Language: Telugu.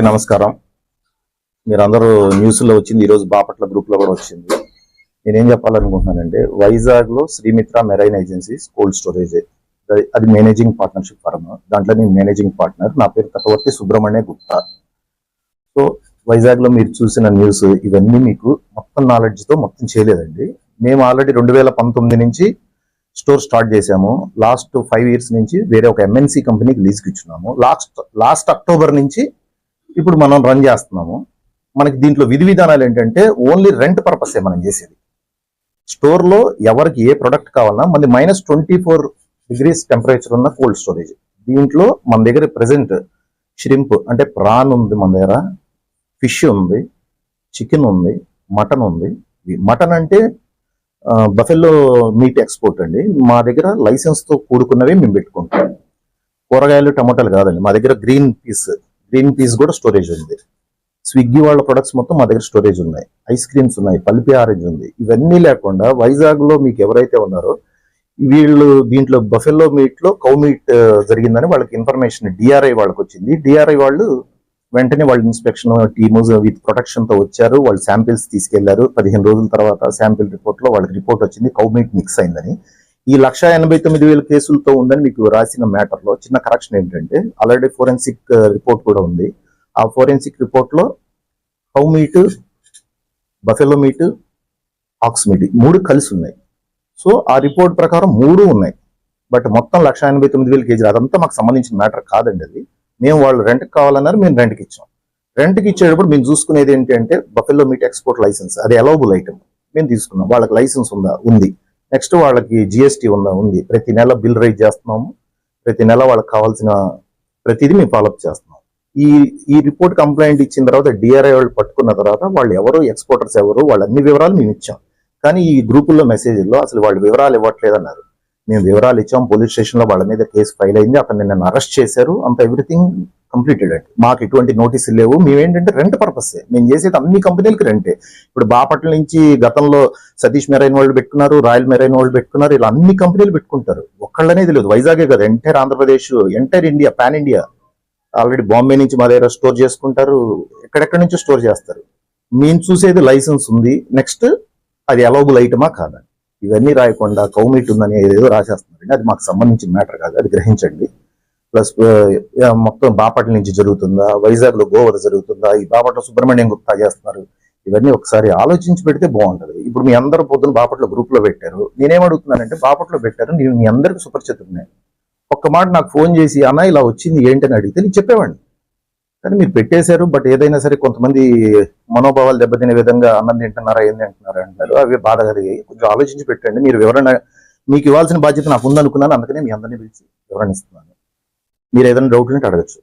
అందరికీ నమస్కారం. మీరందరూ న్యూస్లో వచ్చింది ఈరోజు బాపట్ల గ్రూప్లో కూడా వచ్చింది. నేనేం చెప్పాలనుకుంటున్నానంటే వైజాగ్లో Srimitra marine agencies cold storage. అది మేనేజింగ్ పార్ట్నర్షిప్ ఫర్మ్. దాంట్లో నేను మేనేజింగ్ పార్ట్నర్. నా పేరు తటవర్తి సుబ్రహ్మణ్య గుప్తా. సో వైజాగ్లో మీరు చూసిన న్యూస్ ఇవన్నీ మీకు మొత్తం నాలెడ్జ్తో మొత్తం చేయలేదండి. మేము ఆల్రెడీ రెండు వేల పంతొమ్మిది నుంచి స్టోర్ స్టార్ట్ చేశాము. లాస్ట్ ఫైవ్ ఇయర్స్ నుంచి వేరే ఒక ఎంఎన్సీ కంపెనీకి లీజ్కి ఇచ్చినాము. లాస్ట్ లాస్ట్ అక్టోబర్ నుంచి ఇప్పుడు మనం రన్ చేస్తున్నాము. మనకి దీంట్లో విధి విధానాలు ఏంటంటే ఓన్లీ రెంట్ పర్పసే మనం చేసేది. స్టోర్లో ఎవరికి ఏ ప్రొడక్ట్ కావాలన్నా మళ్ళీ minus twenty four degrees temperature ఉన్న కోల్డ్ స్టోరేజ్ దీంట్లో మన దగ్గర ప్రెసెంట్ షిరింప్ అంటే ప్రాన్ ఉంది మన దగ్గర ఫిష్ ఉంది చికెన్ ఉంది మటన్ ఉంది. మటన్ అంటే బఫెల్లో మీట్ ఎక్స్పోర్ట్ అండి. మా దగ్గర లైసెన్స్తో కూడుకున్నవి కూడుకున్నవే మేము పెట్టుకుంటాం. కూరగాయలు టమాటాలు కాదండి. మా దగ్గర గ్రీన్ పీస్ గ్రీన్ పీస్ కూడా స్టోరేజ్ ఉంది. స్విగ్గీ వాళ్ళ ప్రొడక్ట్స్ మొత్తం మా దగ్గర స్టోరేజ్ ఉన్నాయి. ఐస్ క్రీమ్స్ ఉన్నాయి పల్పి ఆరెంజ్ ఉంది. ఇవన్నీ లేకుండా వైజాగ్లో మీకు ఎవరైతే ఉన్నారో వీళ్ళు దీంట్లో బఫెల్లో మీట్లో కౌ మీట్ జరిగిందని వాళ్ళకి ఇన్ఫర్మేషన్ డిఆర్ఐ వాళ్ళకి వచ్చింది. డిఆర్ఐ వాళ్ళు వెంటనే వాళ్ళ ఇన్స్పెక్షన్ టీము విత్ ప్రొటెక్షన్తో వచ్చారు. వాళ్ళు శాంపిల్స్ తీసుకెళ్ళారు. పదిహేను రోజుల తర్వాత శాంపిల్ రిపోర్ట్లో వాళ్ళకి రిపోర్ట్ వచ్చింది. కౌ మీట్ మిక్స్ అయిందని. ఈ లక్ష ఎనభై తొమ్మిది వేల కేసులతో ఉందని మీకు రాసిన మ్యాటర్లో చిన్న కరెక్షన్ ఏంటంటే ఆల్రెడీ ఫోరెన్సిక్ రిపోర్ట్ కూడా ఉంది. ఆ ఫోరెన్సిక్ రిపోర్ట్లో cow meat buffalo meat ox meat మూడు కలిసి ఉన్నాయి. సో ఆ రిపోర్ట్ ప్రకారం మూడు ఉన్నాయి. బట్ మొత్తం లక్ష ఎనభై తొమ్మిది వేల కేజీలు అదంతా మాకు సంబంధించిన మ్యాటర్ కాదండి అది. మేము వాళ్ళు రెంట్కి కావాలన్నారు మేము రెంట్కి ఇచ్చాం. రెంట్కి ఇచ్చేటప్పుడు మేము చూసుకునేది ఏంటి అంటే బఫెల్లో మీట్ ఎక్స్పోర్ట్ లైసెన్స్ అది అలౌబుల్ ఐటమ్ మేము తీసుకున్నాం. వాళ్ళకి లైసెన్స్ ఉందా ఉంది. నెక్స్ట్ వాళ్ళకి జిఎస్టీ ఉన్న ఉంది. ప్రతి నెల బిల్ రైజ్ చేస్తున్నాము. ప్రతి నెల వాళ్ళకి కావాల్సిన ప్రతిదీ మేము ఫాలోఅప్ చేస్తున్నాం ఈ ఈ రిపోర్ట్ కంప్లైంట్ ఇచ్చిన తర్వాత డిఆర్ఐ వాళ్ళు పట్టుకున్న తర్వాత వాళ్ళు ఎవరు ఎక్స్పోర్టర్స్ ఎవరు వాళ్ళ అన్ని వివరాలు మేము ఇచ్చాం. కానీ ఈ గ్రూపుల్లో మెసేజ్లో అసలు వాళ్ళు వివరాలు ఇవ్వట్లేదు అన్నారు మేము వివరాలు ఇచ్చాం. పోలీస్ స్టేషన్లో వాళ్ళ మీద కేసు ఫైల్ అయింది. అతన్ని నన్ను అరెస్ట్ చేశారు. అంత ఎవ్రీథింగ్ కంప్లీటెడ్ అండి మాకు ఎటువంటి నోటీసులు లేవు. మేమేంటంటే రెంట్ పర్పస్ మేము చేసేది అన్ని కంపెనీలకి రెంటే ఇప్పుడు బాపట్ల నుంచి గతంలో సతీష్ మెరైన్ వాళ్ళు పెట్టుకున్నారు రాయల్ మెరైన్ వాళ్ళు పెట్టుకున్నారు ఇలా అన్ని కంపెనీలు పెట్టుకుంటారు. ఒక్కళ్ళనేది లేదు వైజాగే కదా. Entire Andhra Pradesh entire India pan India already Bombay నుంచి మా దగ్గర స్టోర్ చేసుకుంటారు. ఎక్కడెక్కడి నుంచి స్టోర్ చేస్తారు. మేము చూసేది లైసెన్స్ ఉంది. నెక్స్ట్ అది అలౌబుల్ ఐటమా కాదా? ఇవన్నీ రాయకుండా కౌమిట్ ఉందని ఏదో రాసేస్తున్నారండి అది మాకు సంబంధించిన మ్యాటర్ కాదు. అది గ్రహించండి. ప్లస్ మొత్తం బాపట్ల నుంచి జరుగుతుందా? వైజాగ్లో గోవర్ జరుగుతుందా? ఈ బాపట్ల సుబ్రహ్మణ్యం గుప్తా చేస్తున్నారు. ఇవన్నీ ఒకసారి ఆలోచించి పెడితే బాగుంటది. ఇప్పుడు మీ అందరూ పొద్దున బాపట్ల గ్రూప్లో పెట్టారు. నేనేం అడుగుతున్నానంటే బాపట్లో పెట్టారు. నేను మీ అందరికి సుపరిచితున్నాను ఒక్క మాట నాకు ఫోన్ చేసి అన్న ఇలా వచ్చింది ఏంటని అడిగితే నేను చెప్పేవాడిని. కానీ మీరు పెట్టేశారు బట్ ఏదైనా సరే కొంతమంది మనోభావాలు దెబ్బతినే విధంగా అన్నం తింటున్నారా ఏంది అంటున్నారా అంటారు. అవి బాధ కలిగాయి కొంచెం ఆలోచించి పెట్టండి. మీరు వివరణ మీకు ఇవ్వాల్సిన బాధ్యత నాకు ఉందనుకున్నాను. అందుకనే మీ అందరినీ పిలిచి వివరణ ఇస్తున్నాను. మీరు ఏదైనా డౌట్ ఉంటే అడగచ్చు.